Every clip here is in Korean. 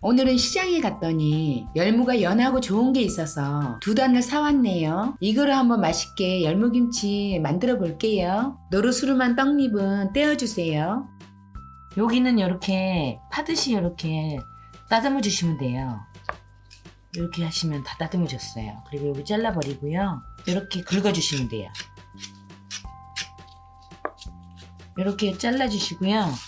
오늘은 시장에 갔더니 열무가 연하고 좋은 게 있어서 두 단을 사왔네요. 이거로 한번 맛있게 열무김치 만들어 볼게요. 노릇스름한 떡잎은 떼어주세요. 여기는 이렇게 파듯이 이렇게 따듬어 주시면 돼요. 이렇게 하시면 다 따듬어 졌어요. 그리고 여기 잘라버리고요. 이렇게 긁어주시면 돼요. 이렇게 잘라주시고요.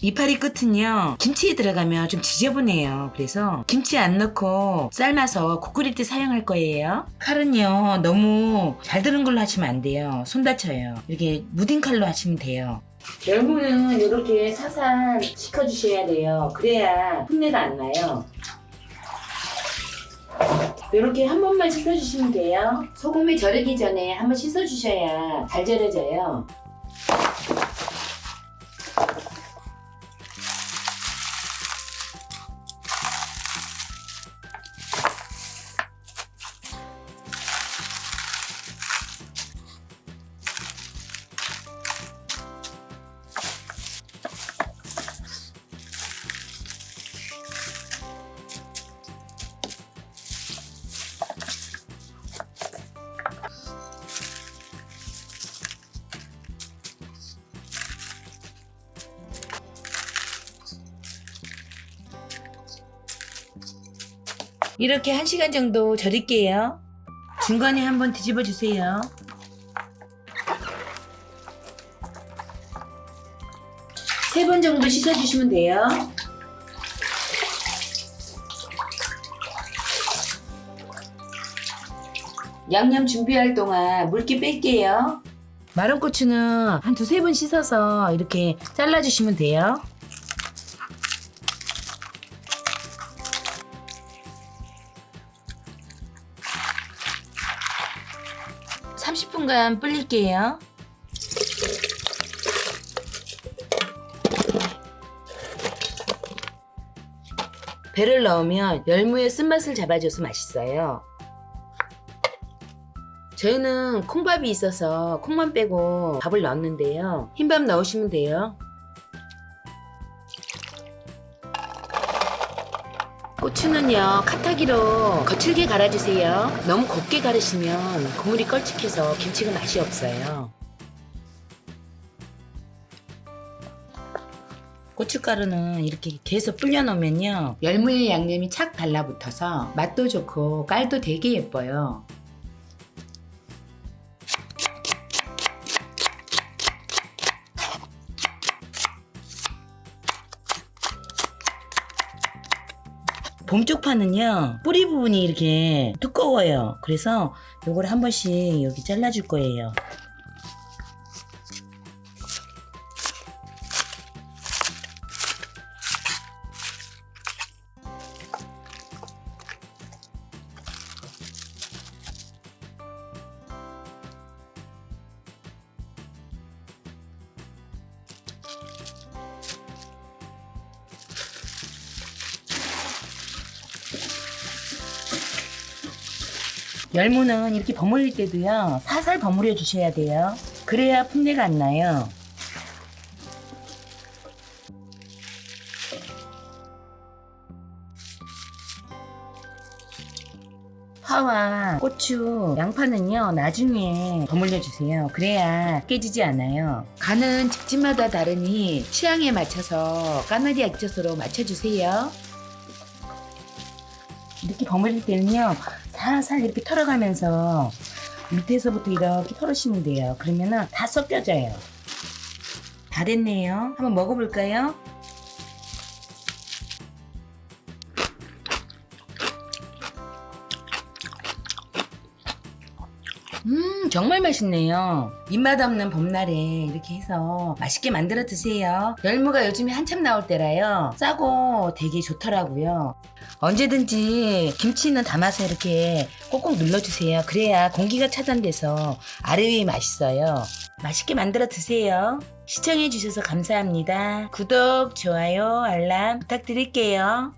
이파리 끝은요 김치에 들어가면 좀 지저분해요. 그래서 김치 안 넣고 삶아서 국 끓일 때 사용할 거예요. 칼은요 너무 잘 드는 걸로 하시면 안 돼요. 손 다쳐요. 이렇게 무딘 칼로 하시면 돼요. 열무는 이렇게 사살 식혀주셔야 돼요. 그래야 풋내가 안 나요. 이렇게 한 번만 씻어주시면 돼요. 소금에 절이기 전에 한 번 씻어주셔야 잘 절여져요 이렇게 1시간 정도 절일게요. 중간에 한번 뒤집어 주세요. 세 번 정도 씻어 주시면 돼요. 양념 준비할 동안 물기 뺄게요. 마른 고추는 한 두세 번 씻어서 이렇게 잘라주시면 돼요. 30분간 불릴게요. 배를 넣으면 열무의 쓴맛을 잡아줘서 맛있어요. 저희는 콩밥이 있어서 콩만 빼고 밥을 넣었는데요. 흰밥 넣으시면 돼요. 고추는요 카타기로 거칠게 갈아주세요. 너무 곱게 갈으시면 국물이 걸쭉해서 김치가 맛이 없어요. 고춧가루는 이렇게 계속 불려놓으면요 열무에 양념이 착 달라붙어서 맛도 좋고 깔도 되게 예뻐요 봄쪽 파는요 뿌리 부분이 이렇게 두꺼워요. 그래서 요걸 한 번씩 여기 잘라줄 거예요 열무는 이렇게 버무릴 때도요 살살 버무려 주셔야 돼요 그래야 풋내가 안 나요 파와 고추, 양파는요 나중에 버무려 주세요. 그래야 깨지지 않아요. 간은 집집마다 다르니 취향에 맞춰서 까나리 액젓으로 맞춰주세요. 이렇게 버무릴 때는요 살살 이렇게 털어가면서 밑에서부터 이렇게 털으시면 돼요. 그러면은 다 섞여져요. 다 됐네요. 한번 먹어볼까요? 음, 정말 맛있네요. 입맛 없는 봄날에 이렇게 해서 맛있게 만들어 드세요. 열무가 요즘에 한참 나올 때라요. 싸고 되게 좋더라고요. 언제든지 김치는 담아서 이렇게 꼭꼭 눌러주세요. 그래야 공기가 차단돼서 아래 위에 맛있어요. 맛있게 만들어 드세요. 시청해주셔서 감사합니다. 구독, 좋아요, 알람 부탁드릴게요.